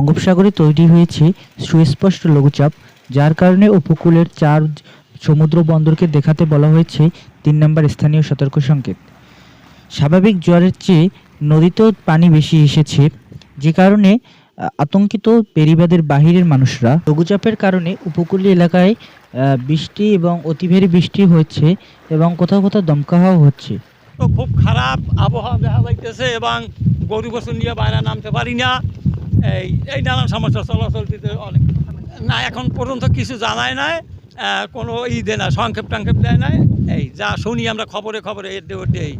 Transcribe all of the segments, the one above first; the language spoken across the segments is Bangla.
বঙ্গোপসাগরে তৈরি হয়েছে সুস্পষ্ট লঘুচাপ, যার কারণে উপকূলের চার সমুদ্র বন্দরকে দেখাতে বলা হয়েছে তিন নম্বর স্থানীয় সতর্ক সংকেত। স্বাভাবিক জ্বরের চেয়ে নদীতেও পানি বেশি এসেছে, যে কারণে আতঙ্কিত পেরিবাদের বাহিরের মানুষরা। লঘুচাপের কারণে উপকূলীয় এলাকায় বৃষ্টি এবং অতি ভারী বৃষ্টি হচ্ছে এবং কোথাও কোথাও দমকা হাওয়া হচ্ছে। খুব খারাপ আবহাওয়া দেখা যাইতেছে এবং গরু বছর নিয়ে বাইরে নামতে পারি না। এই এই নানান সমস্যা চলাচল দিতে অনেক। না, এখন পর্যন্ত কিছু জানায় নাই কোনো ই দেয় না, সংক্ষেপ টাংক্ষেপ দেয় নাই। এই, যা শুনি আমরা খবরে খবরে এর দেই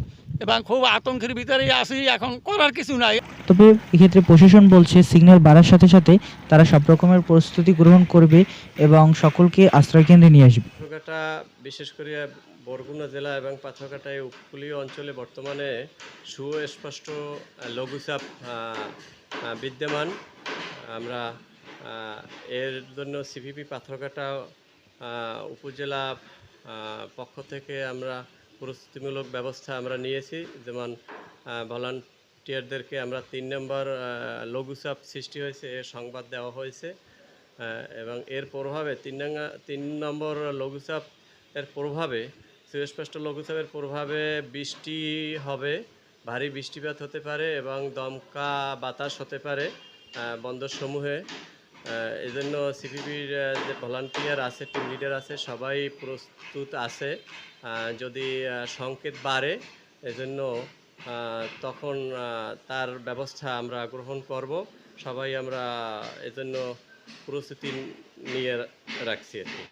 এবং খুব আতঙ্কের ভিতরেই আছি, এখন করার কিছু নাই। তবে এক্ষেত্রে প্রশাসন বলছে, সিগন্যাল বাড়ার সাথে সাথে তারা সব রকমের প্রস্তুতি গ্রহণ করবে এবং সকলকে আশ্রয়কেন্দ্রে নিয়ে আসবে। পাথরঘাটা, বিশেষ করে বরগুনা জেলা এবং পাথরঘাটায় উপকূলীয় অঞ্চলে বর্তমানে সুস্পষ্ট লঘুচাপ বিদ্যমান। আমরা এর জন্য সিপিপি পাথরঘাটা উপজেলা পক্ষ থেকে আমরা প্রস্তুতিমূলক ব্যবস্থা আমরা নিয়েছি। যেমন ভলান্টিয়ারদেরকে আমরা তিন নম্বর লঘুচাপ সৃষ্টি হয়েছে, এর সংবাদ দেওয়া হয়েছে। এবং এর প্রভাবে তিন নাঙ্গা- তিন নম্বর লঘুচাপ এর প্রভাবে সুস্পষ্ট লঘুচাপের প্রভাবে বৃষ্টি হবে ভারী বৃষ্টিপাত হতে পারে এবং দমকা বাতাস হতে পারে বন্দরসমূহে। আহ, এই জন্য সিপিবির যে ভলান্টিয়ার আছে টিম লিডার আছে সবাই প্রস্তুত আছে। যদি সংকেত বাড়ে এজন্য তখন তার ব্যবস্থা আমরা গ্রহণ করব। সবাই আমরা এজন্য প্রস্তুতি নিয়ে রাখছি আর কি।